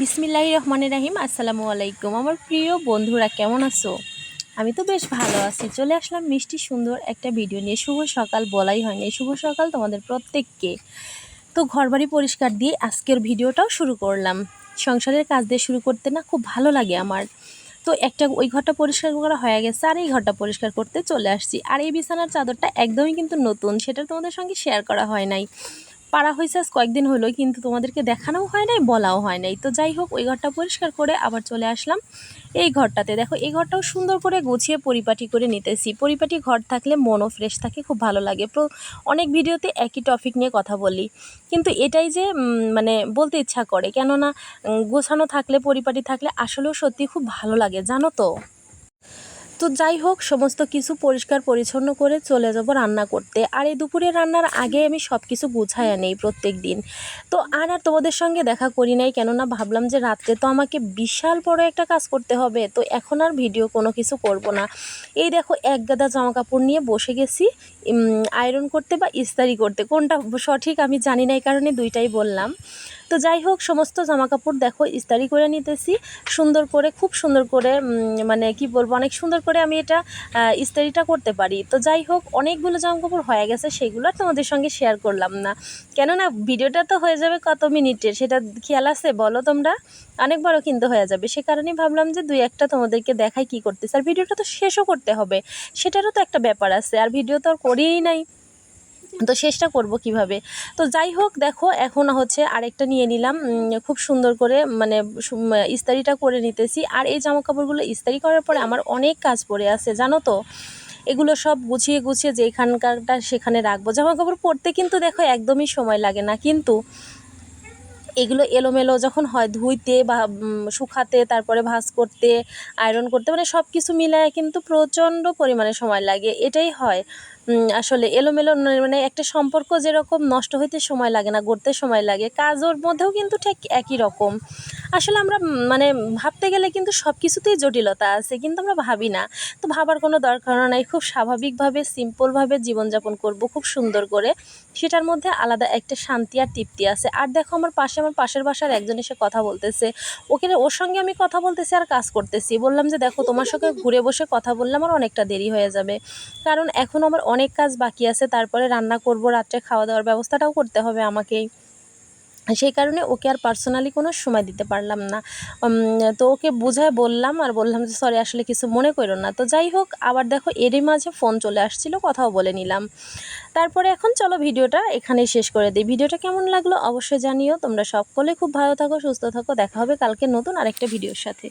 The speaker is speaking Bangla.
বিসমিল্লাহ রহমানের রাহিম, আসসালামু আলাইকুম। আমার প্রিয় বন্ধুরা, কেমন আছো? আমি তো বেশ ভালো আছি। চলে আসলাম মিষ্টি সুন্দর একটা ভিডিও নিয়ে। শুভ সকাল বলাই হয়নি। শুভ সকাল তোমাদের প্রত্যেককে। তো ঘরবাড়ি পরিষ্কার দিয়ে আজকের ভিডিওটাও শুরু করলাম। সংসারের কাজ দিয়ে শুরু করতে না খুব ভালো লাগে আমার। তো একটা ওই ঘরটা পরিষ্কার করা হয়ে গেছে আর এই ঘরটা পরিষ্কার করতে চলে আসছি। আর এই বিছানার চাদরটা একদমই কিন্তু নতুন, সেটা তোমাদের সঙ্গে শেয়ার করা হয় নাই। পাড়া হয়েছে, আজ কয়েকদিন হলো, কিন্তু তোমাদেরকে দেখানোও হয় নাই, বলাও হয় নাই। তো যাই হোক, ওই ঘরটা পরিষ্কার করে আবার চলে আসলাম এই ঘরটাতে। দেখো, এই ঘরটাও সুন্দর করে গুছিয়ে পরিপাটি করে নিতেছি। পরিপাটি ঘর থাকলে মনও ফ্রেশ থাকে, খুব ভালো লাগে। অনেক ভিডিওতে একই টপিক নিয়ে কথা বলি। কিন্তু এটাই যে মানে বলতে ইচ্ছা করে, কেননা গোছানো থাকলে, পরিপাটি থাকলে আসলেও সত্যি খুব ভালো লাগে, জানো তো? তো যাই হোক, সমস্ত কিছু পরিষ্কার পরিচ্ছন্ন করে চলে যাব রান্না করতে। আর এই দুপুরে রান্নার আগে আমি সব কিছু গুছাইয়া নেই প্রত্যেক দিন। তো আর আর তোমাদের সঙ্গে দেখা করি নাই, কেননা ভাবলাম যে রাত্রে তো আমাকে বিশাল বড় একটা কাজ করতে হবে, তো এখন আর ভিডিও কোনো কিছু করব না। এই দেখো, এক গাদা জামা কাপড় নিয়ে বসে গেছি আয়রন করতে বা ইস্তারি করতে। কোনটা সঠিক আমি জানি না, এই কারণে দুইটাই বললাম। তো যাই হোক, সমস্ত জামা কাপড় দেখো, ইস্তারি করে নিতেছি। সুন্দর করে, খুব সুন্দর করে মানে কি বলব, অনেক সুন্দর করে আমি এটা ইস্তারিটা করতে পারি। তো যাই হোক, অনেকগুলো জামা কাপড় হয়ে গেছে, সেগুলো তোমাদের সঙ্গে শেয়ার করলাম না। কেননা, ভিডিওটা তো হয়ে যাবে কত মিনিটের, সেটা খেয়াল আছে? বলো তোমরা। অনেক বড় কিন্তু হয়ে যাবে। সে কারণেই ভাবলাম যে দুই একটা তোমাদেরকে দেখাই কি করতেছে। আর ভিডিওটা তো শেষও করতে হবে। সেটারও তো একটা ব্যাপার আছে। আর ভিডিও তো আর করিই নাই। তো শেষটা করব কীভাবে? তো যাই হোক, দেখো, এখন হচ্ছে আরেকটা নিয়ে নিলাম। খুব সুন্দর করে মানে ইস্তারিটা করে নিতেছি। আর এই জামা কাপড়গুলো ইস্তারি করার পরে আমার অনেক কাজ পড়ে আছে, জানো তো? এগুলো সব গুছিয়ে গুছিয়ে যেখানকারটা সেখানে রাখব। জামা কাপড় পরতে কিন্তু দেখো একদমই সময় লাগে না। কিন্তু এগুলো এলোমেলো যখন হয় ধুইতে বা শুকাতে, তারপরে ভাঁজ করতে, আয়রন করতে মানে সব কিছু মিলায় কিন্তু প্রচণ্ড পরিমাণে সময় লাগে। এটাই হয়। আসলে এলোমেলো মানে একটা সম্পর্ক যেরকম নষ্ট হইতে সময় লাগে না, গড়তে সময় লাগে, কাজের মধ্যেও কিন্তু ঠিক একই রকম। আসলে আমরা মানে ভাবতে গেলে কিন্তু সব কিছুতেই জটিলতা আছে, কিন্তু আমরা ভাবি না। তো ভাবার কোনো দরকার নাই, খুব স্বাভাবিকভাবে, সিম্পলভাবে জীবনযাপন করব খুব সুন্দর করে। সেটার মধ্যে আলাদা একটা শান্তি আর তৃপ্তি আছে। আর দেখো আমার পাশে, আমার পাশের বাসার একজন এসে কথা বলতেছে। ওকে ওর সঙ্গে আমি কথা বলতেছি আর কাজ করতেছি। বললাম যে, দেখো, তোমার সঙ্গে ঘুরে বসে কথা বললে আমার অনেকটা দেরি হয়ে যাবে। কারণ এখন আমার অনেক কাজ বাকি আছে, তারপরে রান্না করব, রাত্রে খাওয়া দাওয়ার ব্যবস্থাটাও করতে হবে আমাকেই। সেই কারণে ওকে আর পার্সোনালি কোনো সময় দিতে পারলাম না। তো ওকে বুঝায় বললাম আর বললাম যে সরি আসলে কিছু মনে করো না। তো যাই হোক, আবার দেখো এরই মাঝে ফোন চলে আসছিল, কথাও বলে নিলাম। তারপরে এখন চলো ভিডিওটা এখানেই শেষ করে দিই। ভিডিওটা কেমন লাগল অবশ্যই জানিও। তোমরা সকলে খুব ভালো থাকো, সুস্থ থাকো। দেখা হবে কালকে নতুন আরেকটা ভিডিওর সাথে।